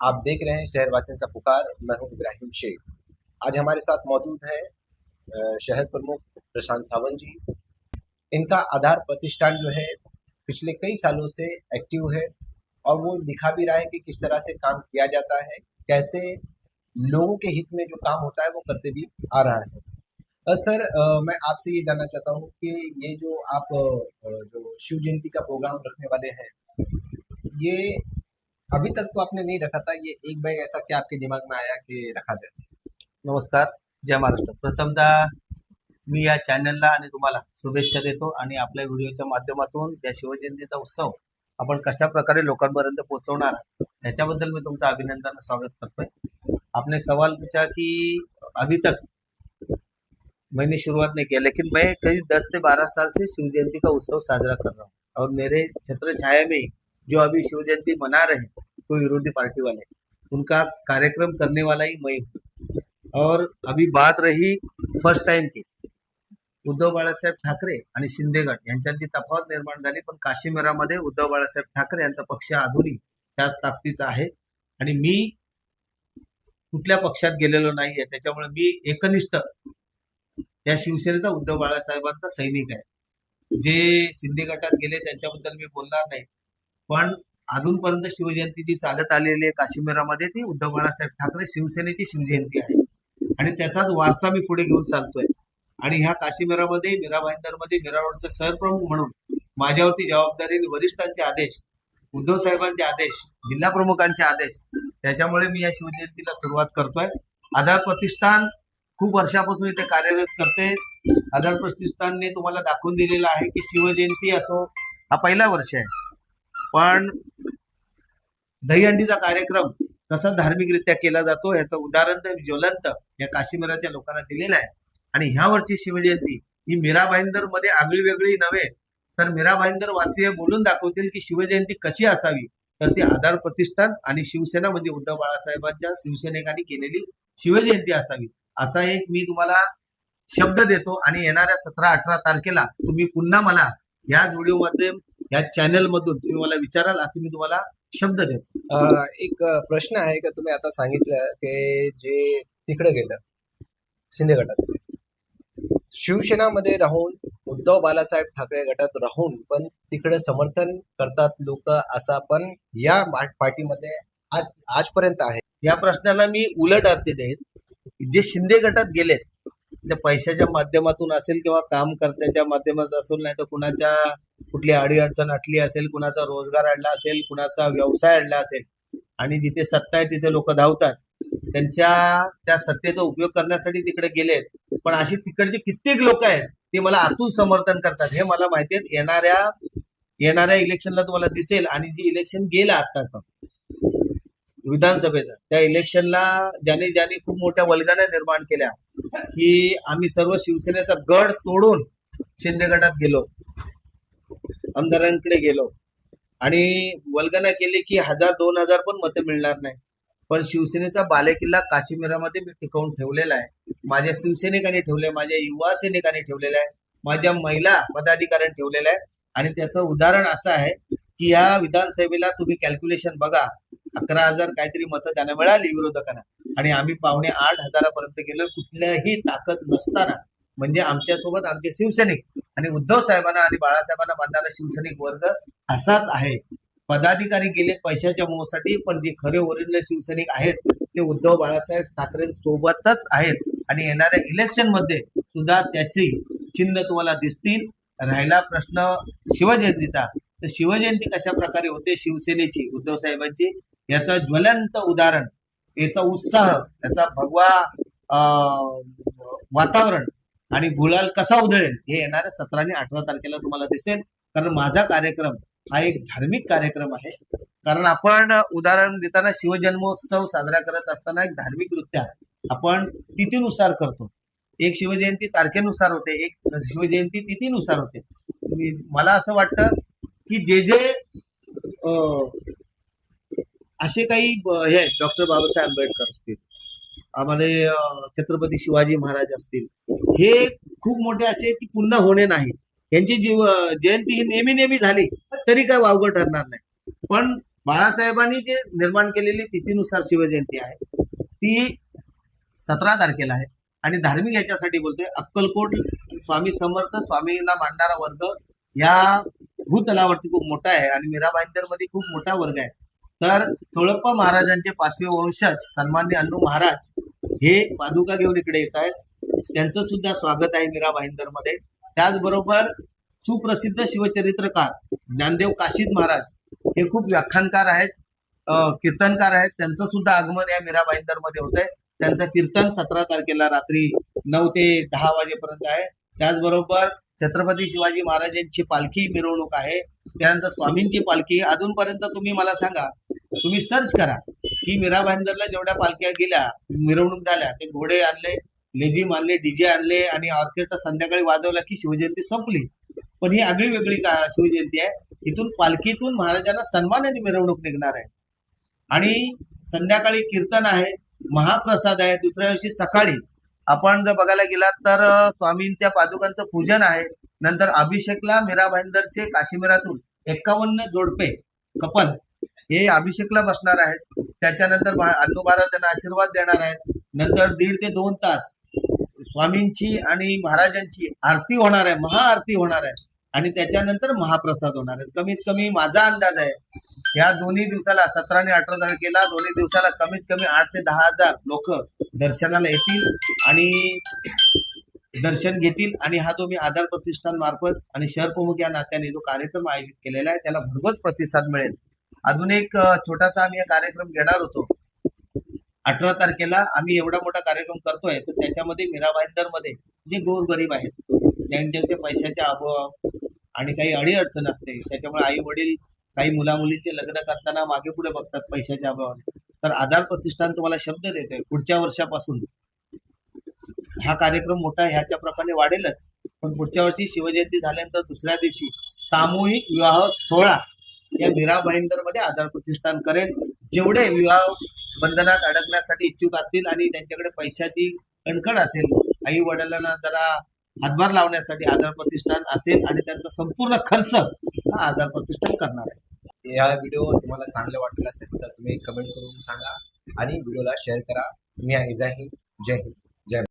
आप देख रहे हैं शहर शहरवासियों का पुकार, मैं हूँ इब्राहिम शेख। आज हमारे साथ मौजूद है शहर प्रमुख प्रशांत सावंत जी। इनका आधार प्रतिष्ठान जो है, पिछले कई सालों से एक्टिव है और वो दिखा भी रहा है कि किस तरह से काम किया जाता है, कैसे लोगों के हित में जो काम होता है वो करते भी आ रहा है। सर मैं आपसे ये जानना चाहता हूँ कि ये जो आप जो शिव जयंती का प्रोग्राम रखने वाले हैं, ये अभी तक तो आपने नहीं रखा था ये एक बैग ऐसा क्या आपके दिमाग में आया कि रखा जाए? नमस्कार जय महाराष्ट्र। प्रथमतः मी या चॅनलला आणि तुम्हाला शुभेच्छा देतो आणि आपल्या व्हिडिओच्या माध्यमातून या शिवजयंतीचा उत्सव आपण कशा प्रकारे लोकांपर्यंत पोहोचवणार त्याच्याबद्दल मी तुमचं अभिनंदन स्वागत करतोय. आपने सवाल पूछा कि अभी तक मैंने शुरुआत नहीं किया लेकिन मैं करीब दस से बारह साल से शिव जयंती का उत्सव साजरा कर रहा हूँ। और मेरे छत्र छाया में जो अभी शिव जयंती मना रहे हैं तो विरोधी पार्टी वाले उनका कार्यक्रम करने वाला ही मैं हूँ। और अभी बात रही फर्स्ट टाइम की उद्धव बाळासाहेब ठाकरे आणि शिंदे गट यांच्यात जी तफावत निर्माण झाली पण काश्मीरामध्ये उद्धव बाळासाहेब ठाकरे यांचा पक्ष अजूनही त्याच ताकदीचा आहे. आणि मी कुठल्या पक्षात गेलेलो नाहीये त्याच्यामुळे मी एकनिष्ठ या शिवसेनेचा उद्धव बाळासाहेबांचा सैनिक आहे. जे शिंदे गटात गेले त्यांच्याबद्दल मी बोलणार नाही. पण अजूनपर्यंत शिवजयंती जी चालत आलेली आहे काश्मीरामध्ये ती उद्धव बाळासाहेब ठाकरे शिवसेनेची शिवजयंती आहे. आणि त्याचाच वारसा मी पुढे घेऊन चालतोय. आणि ह्या काश्मीरामध्ये मीरा भाईंदरमध्ये मीरा रोडचे सरप्रमुख म्हणून माझ्यावरती जबाबदारी आणि वरिष्ठांचे आदेश उद्धव साहेबांचे आदेश जिल्हा प्रमुखांचे आदेश त्याच्यामुळे मी या शिवजयंतीला सुरुवात करतोय. आधार प्रतिष्ठान खूप वर्षापासून इथे कार्यरत करते. आधार प्रतिष्ठानने तुम्हाला दाखवून दिलेलं आहे की शिवजयंती असो हा पहिला वर्ष आहे. पण दहीहंडीचा कार्यक्रम कसा धार्मिकरित्या केला जातो याचं उदाहरण तर ज्वलंत या काश्मीराच्या लोकांना दिलेलं आहे. आणि ह्या वर्षी शिवजयंती म्हणजे ही मीरा भाईंदरमध्ये आगळी वेगळी नव्हे तर मीरा भाईंदर वासीय बोलून दाखवतील की शिवजयंती कशी असावी. तर ती आधार प्रतिष्ठान आणि शिवसेना म्हणजे उद्धव बाळासाहेबांच्या शिवसैनिकांनी केलेली शिवजयंती असावी. असा एक मी तुम्हाला शब्द देतो आणि येणाऱ्या सतरा अठरा तारखेला तुम्ही पुन्हा मला या व्हिडिओमध्ये या चॅनल मधून तुम्ही मला विचाराल असं मी तुम्हाला शब्द देतो. एक प्रश्न आहे का तुम्ही आता सांगितलं की जे तिकडे गेलं शिंदे गटात. शिवसेनामध्ये राहून उद्धव बाळासाहेब ठाकरे गटात राहून पण तिकडे समर्थन करतात लोक असा पण या पार्टीमध्ये आज आजपर्यंत आहे. या प्रश्नाला मी उलट अर्थ देईन. जे शिंदे गटात गेलेत त्या पैशाच्या माध्यमातून असेल किंवा काम करण्याच्या माध्यमातून असेल नाही तर कुणाच्या कुठली अडीअडचण अटली असेल कुणाचा रोजगार अडला असेल कुणाचा व्यवसाय अडला असेल आणि जिथे सत्ता आहे तिथे लोक धावतात त्यांच्या त्या सत्तेचा उपयोग करण्यासाठी तिकडे गेलेत. पण अशी तिकडचे कित्येक लोक आहेत ते मला आतून समर्थन करतात. हे मला माहिती आहे येणाऱ्या येणाऱ्या इलेक्शनला तुम्हाला दिसेल आणि जे इलेक्शन गेलं आत्ताचं विधानसभेचा त्या इलेक्शनला ज्याने ज्याने खूप मोठ्या वल्गना निर्माण केल्या की आम्ही सर्व शिवसेनेचा गड तोडून शिंदे गटात गेलो आमदारांकडे गेलो. आणि वल्गना केली की हजार दोन हजार पण मतं मिळणार नाही. पण शिवसेनेचा बालेकिल्ला काश्मीरामध्ये मी टिकवून ठेवलेला आहे. माझ्या शिवसैनिकांनी ठेवले माझ्या युवा सैनिकांनी ठेवलेला आहे माझ्या महिला पदाधिकाऱ्यांनी ठेवलेला आहे. आणि त्याचं उदाहरण असं आहे की या विधानसभेला तुम्ही कॅल्क्युलेशन बघा अकरा हजार काहीतरी मतं त्यांना मिळाली विरोधकांना. आणि आम्ही पावणे आठ हजारापर्यंत गेलो कुठल्याही ताकद नसताना म्हणजे आमच्यासोबत आमचे शिवसैनिक आणि उद्धव साहेबांना आणि बाळासाहेबांना मानणारा शिवसैनिक वर्ग असाच आहे. पदाधिकारी गेले पैशाच्या मोहासाठी पण जे खरे ओरिजिनल शिवसैनिक आहेत ते उद्धव बाळासाहेब ठाकरे सोबतच आहेत. आणि येणाऱ्या इलेक्शनमध्ये सुद्धा त्याची चिन्ह तुम्हाला दिसतील. राहिला प्रश्न शिवजयंतीचा. तर शिवजयंती कशा प्रकारे होते? शिवसेनेची उद्धव साहेबांची. याचं ज्वलंत उदाहरण याचा उत्साह त्याचा भगवा वातावरण आणि गुलाल कसा उधळेल हे येणाऱ्या सतरा आणि अठरा तारखेला तुम्हाला दिसेल. कारण माझा कार्यक्रम हा एक धार्मिक कार्यक्रम आहे. कारण आपण उदाहरण देताना शिवजन्मोत्सव साजरा करत असताना एक धार्मिक धार्मिकरित्या आपण तिथीनुसार करतो. एक शिवजयंती तारखेनुसार होते एक शिवजयंती तिथीनुसार होते. मला असं वाटतं की जे जे असे काही हे आहेत. डॉक्टर बाबासाहेब आंबेडकर असतील. आम्हाला छत्रपती शिवाजी महाराज असतील. हे खूप मोठे असे की पुन्हा होणे नाही. यांची जीव जयंती ही नेहमी नेहमी झाली तरी काय वावगं ठरणार नाही. पण बाळासाहेबांनी जे निर्माण केलेली तिथीनुसार शिवजयंती आहे ती सतरा तारखेला आहे. आणि धार्मिक याच्यासाठी बोलतोय अक्कलकोट स्वामी समर्थ स्वामींना मांडणारा वर्ग या भूतलावरती खूप मोठा आहे. आणि मीराबाईंदरमध्ये खूप मोठा वर्ग आहे. तर थोडप्पा महाराजांचे पाचवे वंशज सन्मान्य अण्णू महाराज हे पादुका घेऊन इकडे येत आहेत. त्यांचं सुद्धा स्वागत आहे मीरा भाईंदरमध्ये त्याचबरोबर सुप्रसिद्ध शिवचरित्रकार ज्ञानदेव काशीद महाराज हे खूप व्याख्यानकार आहेत कीर्तनकार आहेत. त्यांचं सुद्धा आगमन या मीरा भाईंदरमध्ये होत आहे त्यांचं कीर्तन सतरा तारखेला रात्री नऊ ते दहा वाजेपर्यंत आहे. त्याचबरोबर छत्रपती शिवाजी महाराजांची पालखी मिरवणूक आहे. त्यानंतर स्वामींची पालखी अजूनपर्यंत तुम्ही मला सांगा तुम्ही सर्च करा. की मीरा भाईंदरला जेवढ्या पालख्या गेल्या मिरवणूक झाल्या ते घोडे आणले लेझिम आणले डीजे आणले आणि ऑर्केस्ट्रा संध्याकाळी वाजवला की शिवजयंती संपली. पण ही आगळी वेगळी का शिवजयंती आहे. इथून पालखीतून महाराजांना सन्मानाने मिरवणूक निघणार आहे. आणि संध्याकाळी कीर्तन आहे महाप्रसाद आहे. दुसऱ्या दिवशी सकाळी आपण जर बघायला गेलात तर स्वामींच्या पादुकांचं पूजन आहे. नंतर अभिषेकला मीरा भाईंदरचे काश्मीरातून एक्कावन्न जोडपे कपल हे अभिषेकला बसणार आहेत. त्याच्यानंतर भा- अण्णू महाराज त्यांना आशीर्वाद देणार आहेत. नंतर दीड ते दोन तास स्वामींची आणि महाराजांची आरती होणार आहे महाआरती होणार आहे. आणि त्याच्यानंतर महाप्रसाद होणार आहे. कमीत कमी माझा अंदाज आहे या दोन्ही दिवसाला सतरा आणि अठरा तारखेला दोन्ही दिवसाला कमीत कमी आठ ते दहा हजार लोक दर्शनाला येतील. आणि दर्शन घेतील आणि हा जो मी आधार प्रतिष्ठान मार्फत आणि शहर प्रमुख या नात्याने जो कार्यक्रम आयोजित केलेला आहे त्याला भरघोस प्रतिसाद मिळेल. अजून एक छोटासा आम्ही कार्यक्रम घेणार होतो. अठरा तारखेला आम्ही एवढा मोठा कार्यक्रम करतोय तर त्याच्यामध्ये मीराबाईंदरमध्ये जे गोरगरीब आहेत ज्यांच्या पैशाचे अभाव आणि काही अडीअडचण असते. त्याच्यामुळे आई वडील काही मुला मुलींचे लग्न करताना मागे पुढे बघतात पैशाच्या अभावाने. तर आधार प्रतिष्ठान तुम्हाला शब्द देते पुढच्या वर्षापासून. हा कार्यक्रम मोठा ह्याच्या प्रकारे वाढेलच. पण पुढच्या वर्षी शिवजयंती झाल्यानंतर दुसऱ्या दिवशी सामूहिक विवाह सोहळा या मीरा भाईंदरमध्ये आधार प्रतिष्ठान करेल. जेवढे विवाह बंधनात अडकण्यासाठी इच्छुक असतील आणि त्यांच्याकडे पैशाची कणकण असेल आई वडिलांना जरा हातभार लावण्यासाठी आधार प्रतिष्ठान असेल आणि त्यांचा संपूर्ण खर्च हा आधार प्रतिष्ठान करणार आहे. या व्हिडिओ तुम्हाला चांगले वाटला असेल तर तुम्ही कमेंट करून सांगा आणि व्हिडिओला शेअर करा. मी आहे इब्राहिम. जय हिंद.